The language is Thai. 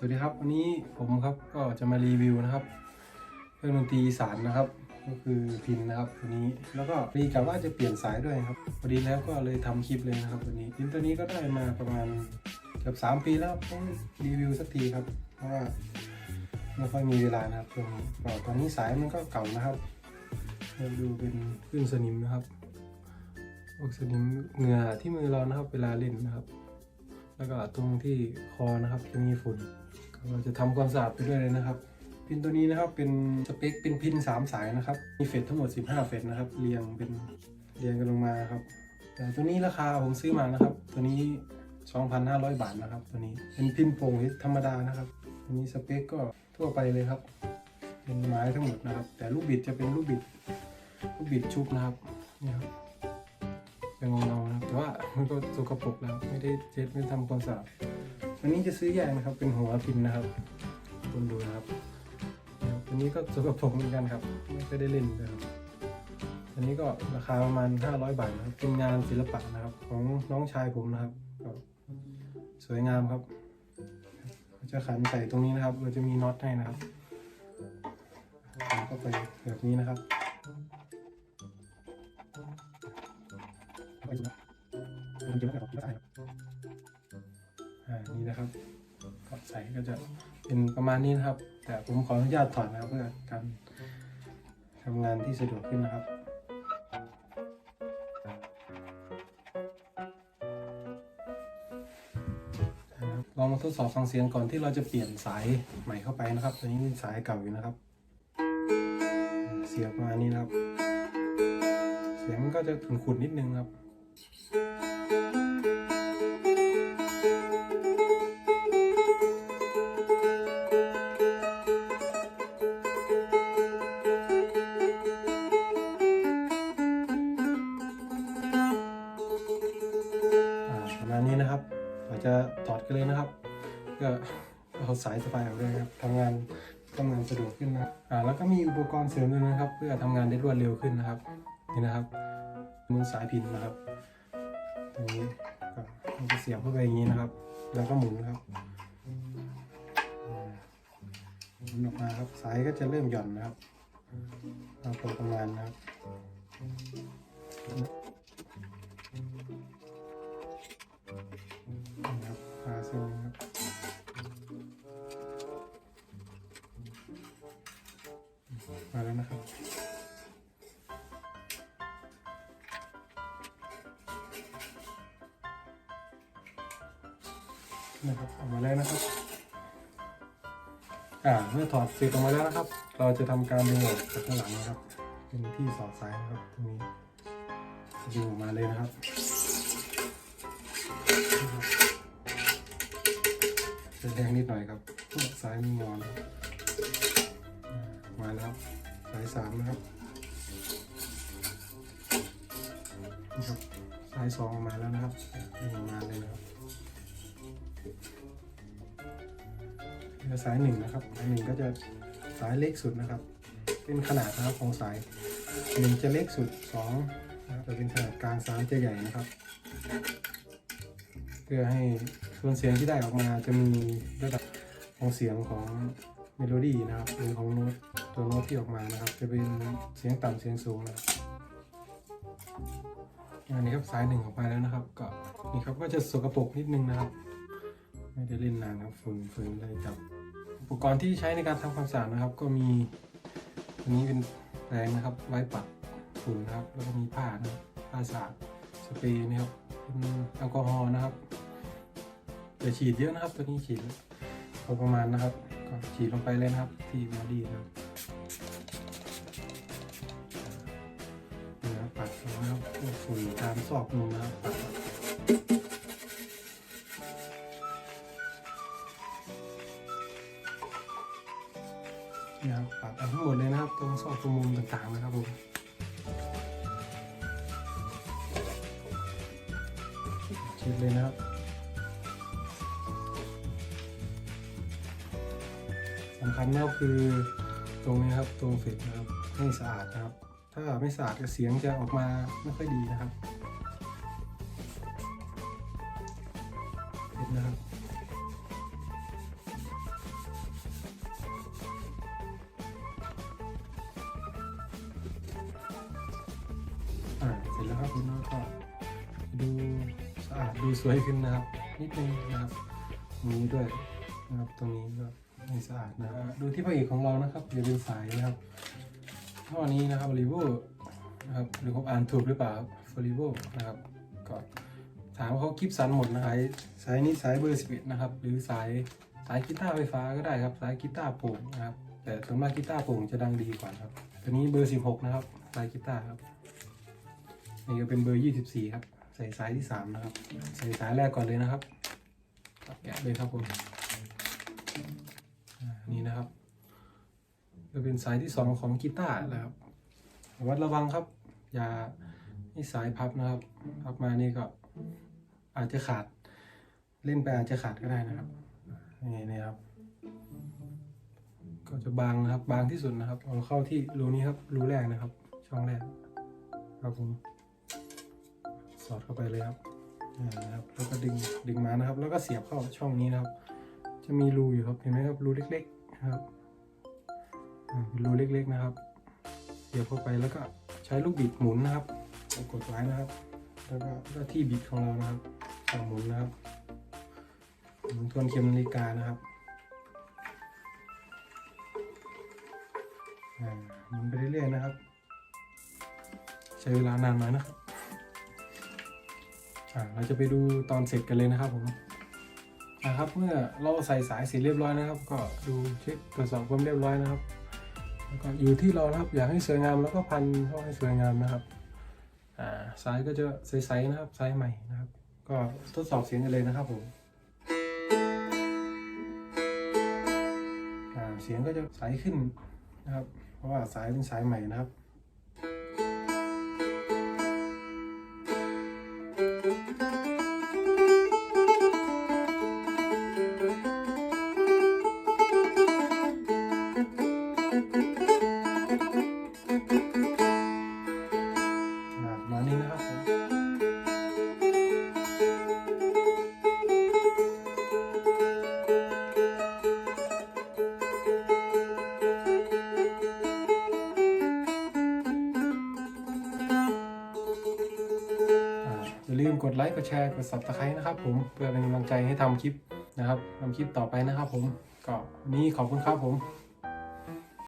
สวัสดีครับวันนี้ผมครับก็จะมารีวิวนะครับเครื่องดนตรีสานนะครับ ก็คือพินนะครับตัวนี้แล้วก็รีกับว่าจะเปลี่ยนสายด้วยครับพอดีแล้วก็เลยทำคลิปเลยนะครับวันนี้พินตัวนี้ก็ได้มาประมาณเกือบสามปีแล้วต้องรีวิวสักทีครับ เพราะว่าไม่ค่อยมีเวลานะครับช่วงนี้ก็ตอนนี้สายมันก็เก่านะครับเราดูเป็นคลื่นสนิมนะครับพวกสนิมเหงื่อที่มือเรานะครับเวลาเล่นนะครับ แล้วก็ตรงที่คอนะครับจะมีฝุ่นเราจะทำความสะอาดไปด้วยเลยนะครับ พินตัวนี้นะครับเป็นสเปคเป็นพิน3 สายนะครับ มีเฟสทั้งหมด 15 เฟสนะครับเรียงเป็นเรียงกันลงมาครับ แต่ตัวนี้ราคาผมซื้อมานะครับ ตัวนี้ 2,500 บาทนะครับ ตัวนี้เป็นพินโป่งธรรมดานะครับตัวนี้สเปคก็ทั่วไปเลยครับ เป็นไม้ทั้งหมดนะครับ แต่ลูกบิดจะเป็นลูกบิดลูกบิดชุบนะครับนี่ครับ เป็นเงาๆนะครับแต่ว่ามันก็สกปรกแล้ว ไม่ได้เช็ดไม่ทำความสะอาดอันนี้จะซื้อแยกนะครับ เป็นหัวพินนะครับคุณดูนะครับอันนี้ก็สกปรกเหมือนกันครับ ไม่เคยได้เล่นเลยครับ อันนี้ก็ราคาประมาณ 500 บาทนะครับ เป็นงานศิลปะนะครับ ของน้องชายผมนะครับก็สวยงามครับจะขันใส่ตรงนี้นะครับ เราจะมีน็อตให้นะครับก็ไปแบบนี้นะครับ ไปดูนะผมจะไม่ได้ออกไม่ได้ครับอ่านี่นะครับก็ใส่ก็จะเป็นประมาณนี้นะครับ แต่ผมขออนุญาตถอดนะครับเพื่อการทำงานที่สะดวกขึ้นนะครับลองมาทดสอบฟังเสียงก่อนที่เราจะเปลี่ยนสายใหม่เข้าไปนะครับตัวนี้สายเก่าอยู่นะครับ เสียบมานี่นะครับ เสียงมันก็จะขุ่นๆนิดนึงครับ นี้นะครับเราจะถอดกันเลยนะครับเพื่อเอาสายสบายออกเลยครับทำงานทำงานสะดวกขึ้นนะอ่าแล้วก็มีอุปกรณ์เสริมด้วยนะครับ เพื่อทำงานได้รวดเร็วขึ้นนะครับ นี่นะครับมือสายพินนะครับตรงนี้ก็จะเสียบเข้าไปอย่างนี้นะครับ แล้วก็หมุนนะครับหมุนออกมาครับสายก็จะเริ่มหย่อนนะครับเอาพอประมานนะครับ นะครับออกมาแล้วนะครับอ่าเมื่อถอดเสร็จออกมาแล้วนะครับ เราจะทำการดึงออกจากข้างหลังนะครับ เป็นที่สอดสายนะครับตรงนี้ดึงออกมาเลยนะครับจะแดงนิดหน่อยครับสายมีงอนมาแล้วสายสามนะครับนี่ครับสายสองออกมาแล้วนะครับดึงออกมาเลยนะครับ สายหนึ่งนะครับสายหนึ่งก็จะสายเล็กสุดนะครับ เป็นขนาดนะครับของสายหนึ่งจะเล็กสุดสองนะครับจะเป็นขนาดกลางสามจะใหญ่นะครับ เพื่อให้ส่วนเสียงที่ได้ออกมาจะมีระดับของเสียงของเมโลดี้นะครับหรือของโน้ตตัวโน้ตที่ออกมานะครับ จะเป็นเสียงต่ำเสียงสูงนะครับอันนี้ครับสายหนึ่งออกมาแล้วนะครับ ก็นี่ครับก็จะสกปรกนิดนึงนะครับ ไม่ได้เล่นนานครับฝุ่นฝุ่นอะไรจับ อุปกรณ์ที่ใช้ในการทำความสะอาดนะครับ ก็มีอันนี้เป็นแรงนะครับ ไว้ปัดฝุ่นนะครับ แล้วก็มีผ้านะผ้าสะอาดสเปรย์นะครับเป็นแอลกอฮอล์นะครับอย่าฉีดเยอะนะครับ ตัวนี้ฉีดพอประมาณนะครับ ก็ฉีดลงไปเลยนะครับ ที่บอดี้นะครับนี่นะครับปัดนะครับฝุ่นตามซอกมุมนะครับ ตรงซอกมุมต่างๆนะครับผมฉีดเลยนะครับสำคัญมากคือตรงนี้ครับตรงฟิตนะครับให้สะอาดนะครับ ถ้าไม่สะอาดเสียงจะออกมาไม่ค่อยดีนะครับฟิตนะครับ อ่าเสร็จแล้วครับคุณน้องก็ดูสะอาดดูสวยขึ้นนะครับ นิดนึงนะครับตรงนี้ด้วยนะครับตรงนี้ก็ไม่สะอาดนะครับดูที่พระเอกของเรานะครับอย่าเป็นสายนะครับท่อนี้นะครับรีโวนะครับหรือผมอ่านถูกหรือเปล่าฟรีโวนะครับก็ถามว่าเขากิฟสันหมดนะครับสายนี้สายเบอร์สิบเอ็ดนะครับ หรือสายสายกีตาร์ไฟฟ้าก็ได้ครับ สายกีตาร์โปร่งนะครับ แต่ส่วนมากกีตาร์โปร่งจะดังดีกว่าครับตัวนี้เบอร์สิบหกนะครับ สายกีตาร์ครับ นี่ก็เป็นเบอร์24ครับ ใส่สายที่3นะครับ ใส่สายแรกก่อนเลยนะครับแกะเลยครับผมนี่นะครับจะเป็นสายที่2ของกีตาร์นะครับวัดระวังครับ อย่าให้สายพับนะครับ พับมานี่ก็อาจจะขาด เล่นไปอาจจะขาดก็ได้นะครับนี่นะครับ ก็จะบางนะครับ บางที่สุดนะครับเอาเข้าที่รูนี้ครับรูแรกนะครับ ช่องแรกครับผม สอดเข้าไปเลยครับอ่านะครับแล้วก็ดึงดึงมานะครับ แล้วก็เสียบเข้าช่องนี้นะครับ จะมีรูอยู่ครับเห็นไหมครับรูเล็กๆนะครับอ่าเป็นรูเล็กๆนะครับ เสียบเข้าไปแล้วก็ใช้ลูกบิดหมุนนะครับกดไว้นะครับ แล้วก็ก็ที่บิดของเรานะครับสั่งหมุนนะครับหมุนทวนเข็มนาฬิกานะครับอ่าหมุนไปเรื่อยๆนะครับ ใช้เวลานานไหน่อยนะครับ เราจะไปดูตอนเสร็จกันเลยนะครับผมนะครับเมื่อเราใส่สายเสร็จเรียบร้อยนะครับ ก็ดูเช็คตรวจสอบความเรียบร้อยนะครับแล้วก็อยู่ที่เรานะครับอยากให้สวยงามแล้วก็พันเข้าให้สวยงามนะครับอ่าสายก็จะใสๆนะครับสายใหม่นะครับ ก็ทดสอบเสียงกันเลยนะครับผมเสียงก็จะใสขึ้นนะครับ เพราะว่าสายเป็นสายใหม่นะครับ ลืมกดไลค์กดแชร์กด subscribe นะครับผมเพื่อเป็นกำลังใจให้ทำคลิปนะครับทำคลิปต่อไปนะครับผมก็นี้ขอบคุณครับผม